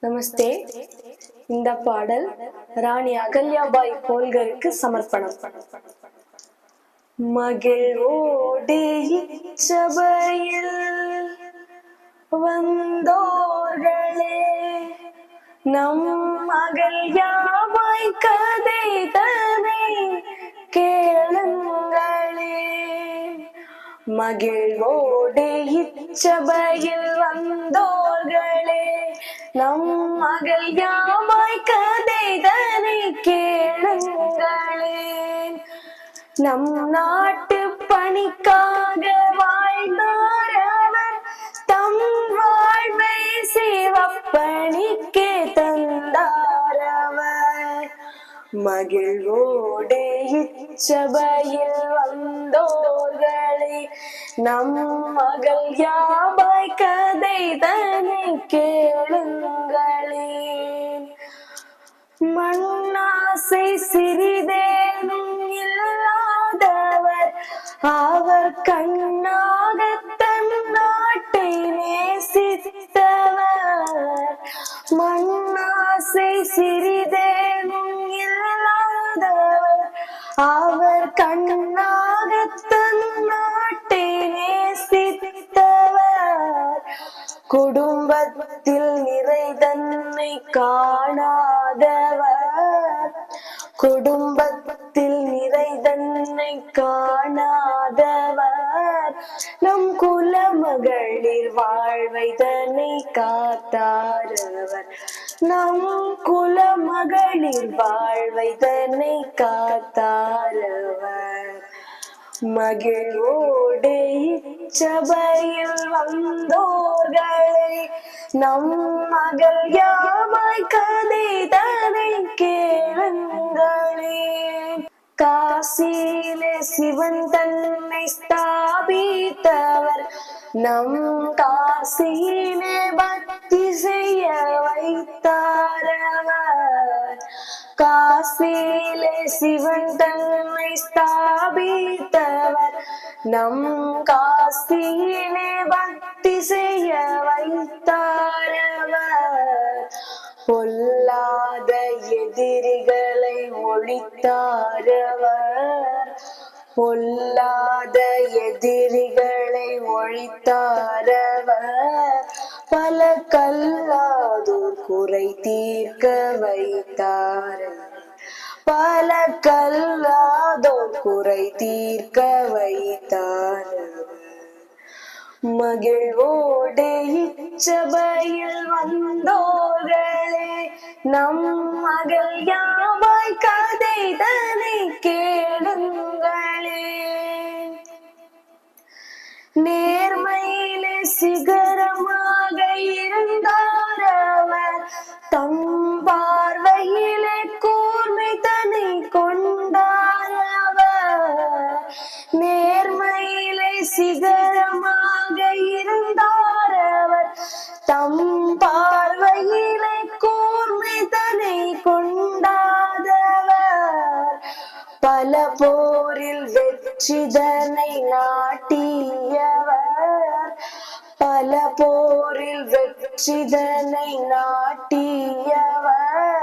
நமஸ்தே. இந்த பாடல் ராணி அகல்யாபாய் போல்கருக்கு சமர்ப்பணம். மகிழ்வோடு இச்சபையில் வந்தோர்களே நம் அகல்யாபாய் கதை தனை கேளுங்களே. மகிழ்வோடு இச்சபையில் வந்தோர்களே நம் மகள் யாமாய் கதை தனி கேளுங்களே நம் நாட்டு பணிக்காக வாழ்ந்தாரவர் தம் வாழ்வை சிவப்பணிக்கே தந்தாரவர். மகிழ்வோடு இச்சபையில் வந்தோர்களே நம் மகள் யாபாய் கதை தனி கேளுங்களே. மண்ணாசை சிறிதேனும் இல்லாதவர். அவர் கண்ணாக தன் நாட்டை நேசித்தவர். மண்ணாசை சிறிதேனும் இல்லாதவர். அவர் குடும்பத்தில் நிறை தன்னை காணாதவர். குடும்பத்தில் நிறை தன்னை காணாதவர். நம் குலமகளிர் வாழ்வை தன்னை காத்தாரவர். நம் குலமகளிர் வாழ்வை தன்னை காத்தாரவர். மகிழ்வோடு இச்சபையில் வந்தோர்களை நம் மகள் யாமாய் கதை தனை கேளுங்களே. காசியிலே சிவன் தன்னை ஸ்தாபித்தவர் நம் காசியிலே பக்தி செய்ய வைத்தாரவர் காசியிலே சிவன் தன்னை ஸ்தாபித்தவர். நம் காசியிலே பக்தி செய்ய வைத்தாரவர். பொல்லாத எதிரிகளை ஒழித்தாரவர். பொல்லாத எதிரிகளை ஒழித்தாரவர். பல கல்லாதோர் குறை தீர்க்க வைத்தாரவர். பல கல்லாதோர் குறை தீர்க்க வைத்தார் மகிழ்வோடே இச்சபையில் வந்தோர்களே நம் மகள் யாவாய் கதை தனை சிகரமாக இருந்தார் அவர். தம் பார்வையிலே கூர்மை தன்னை கொண்டாதவர். பல போரில் வெற்றிதனை நாட்டியவர். பல போரில் வெற்றிதனை நாட்டியவர்.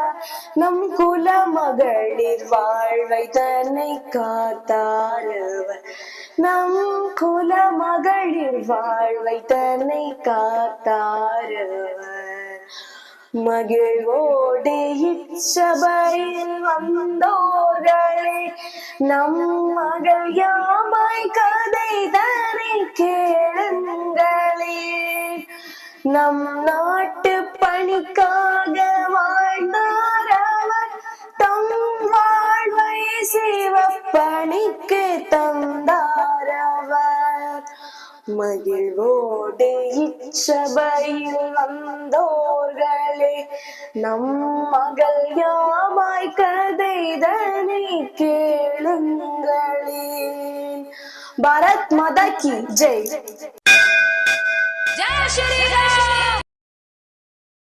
நம் குல மகளிர் வாழ்வை தன்னை காத்தாரவர் நம் குல மகளிர் வாழ்வை தன்னை காத்தாரவர் மகிழ்வோடு இச்சபையில் வந்தோர்களே நம் மகள் யாமாய் கதை மகிழ்வோடு. இச்சபையில் வந்தோர்களே நம் மகள் யாமாய் கதைதனை கேளுங்களே. பாரத் மாதா கி ஜெய். ஜெய் ஸ்ரீ